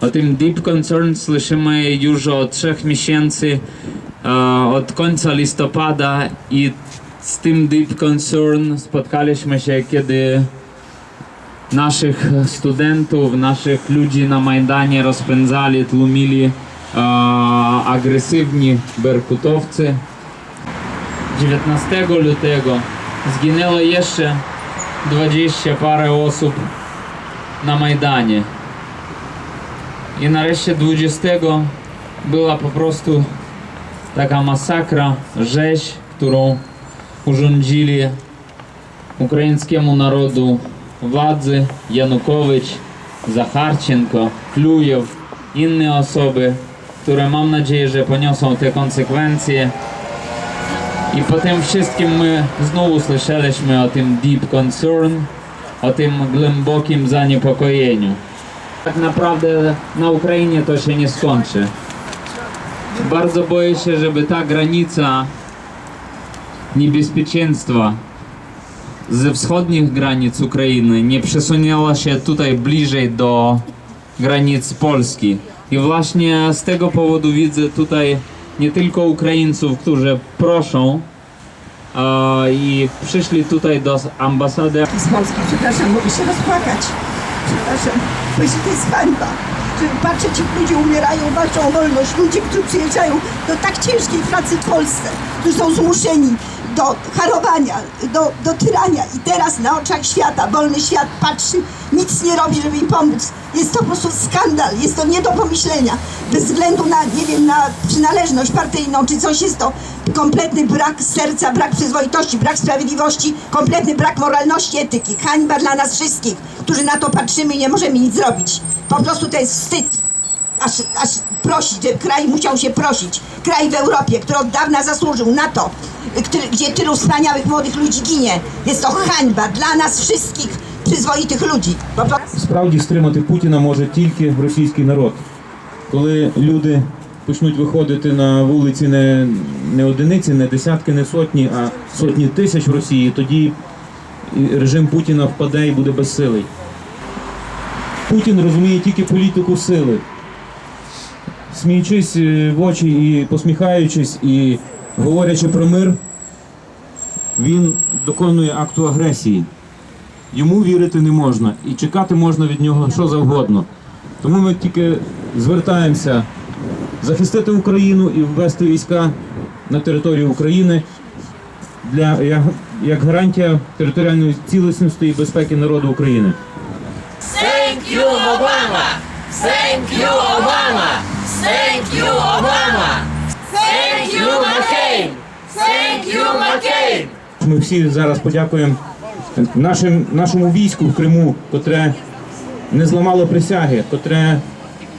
O tym Deep Concern słyszymy już od trzech miesięcy, od końca listopada i z tym Deep Concern spotkaliśmy się, kiedy naszych studentów, naszych ludzi na Majdanie rozpędzali, tłumili e, agresywni 19 lutego zginęło jeszcze 20 parę osób na Majdanie. I nareszcie 20 była po prostu taka masakra, rzeź, którą urządzili ukraińskiemu narodu władzy Janukowicz, Zacharczenko, Klujew, inne osoby, które mam nadzieję, że poniosą te konsekwencje. I po tym wszystkim my znowu słyszeliśmy o tym deep concern, o tym głębokim zaniepokojeniu. Tak naprawdę na Ukrainie to się nie skończy. Bardzo boję się, żeby ta granica niebezpieczeństwa ze wschodnich granic Ukrainy nie przesunęła się tutaj bliżej do granic Polski. I właśnie z tego powodu widzę tutaj nie tylko Ukraińców, którzy proszą i przyszli tutaj do ambasady. Z Polski, przepraszam, mogę się rozpłakać. Przepraszam, bo jeśli to jest hańba, patrzę, ci ludzie umierają, walczą o wolność, ludzie, którzy przyjeżdżają do tak ciężkiej pracy w Polsce, którzy są zmuszeni do harowania, do, do tyrania i teraz na oczach świata, wolny świat patrzy, nic nie robi, żeby im pomóc. Jest to po prostu skandal, jest to nie do pomyślenia. Bez względu na, nie wiem, na przynależność partyjną czy coś, jest to kompletny brak serca, brak przyzwoitości, brak sprawiedliwości, kompletny brak moralności, etyki. Hańba dla nas wszystkich, którzy na to patrzymy i nie możemy nic zrobić. Po prostu to jest wstyd aż, aż prosić, kraj musiał się prosić. Kraj w Europie, który od dawna zasłużył na to, który, gdzie tylu wspaniałych młodych ludzi ginie. Jest to hańba dla nas wszystkich przyzwoitych ludzi. Справді стримати Путіна може тільки російський народ. Коли люди почнуть виходити на вулиці не, не одиниці, не десятки, не сотні, а сотні тисяч в Росії, тоді режим Путіна впаде і буде безсилий. Путін розуміє тільки політику сили. Сміючись е, в очі і посміхаючись, і говорячи про мир, він доконує акту агресії. Йому вірити не можна і чекати можна від нього що завгодно. Тому ми тільки звертаємося захистити Україну і ввести війська на територію України для як, як гарантія територіальної цілісності і безпеки народу України. Thank you, Obama. Thank you, Obama. Thank you, Obama. Thank you, McCain. Thank you, McCain. Ми всі зараз подякуємо нашим, нашому війську в Криму, котре не зламало присяги, котре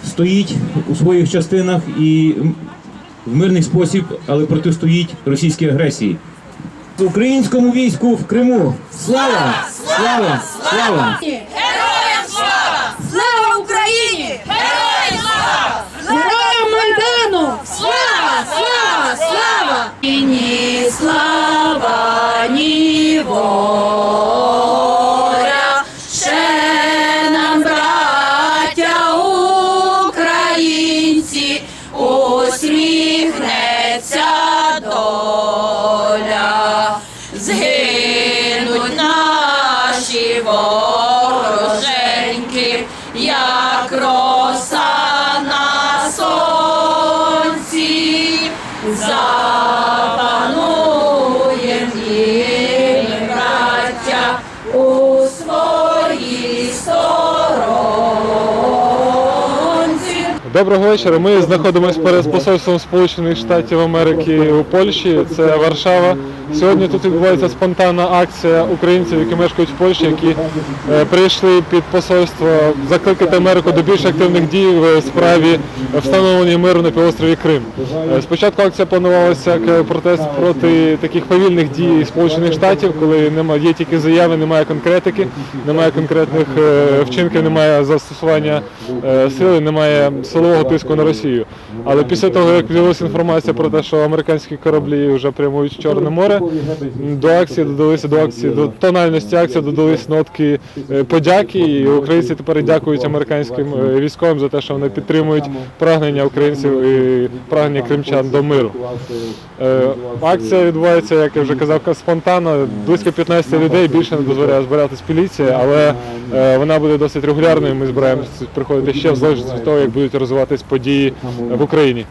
стоїть у своїх частинах і в мирний спосіб, але протистоїть російській агресії. Українському війську в Криму! Слава! Слава! Слава! Героям Oh. Доброго вечора. Ми знаходимося перед посольством Сполучених Штатів Америки у Польщі. Це Варшава. Сьогодні тут відбувається спонтанна акція українців, які мешкають в Польщі, які е, прийшли під посольство закликати Америку до більш активних дій в справі встановлення миру на півострові Крим. Е, Спочатку акція планувалася як протест проти таких повільних дій Сполучених Штатів, коли немає є тільки заяви, немає конкретики, немає конкретних е, вчинків, немає застосування сили, немає силового тиску на Росію. Але після того, як з'явилася інформація про те, що американські кораблі вже прямують в Чорне море, до акції додалися до акції до тональності акції додались нотки е, подяки. І українці тепер дякують американським е, військовим за те, що вони підтримують прагнення українців і прагнення кримчан до миру. Е, Акція відбувається, як я вже казав, спонтанно. Близько 15 людей більше не дозволяє збиратись поліція, але вона буде досить регулярною. Ми збираємося приходити ще в залежності від того, як будуть розвиватись події в Україні.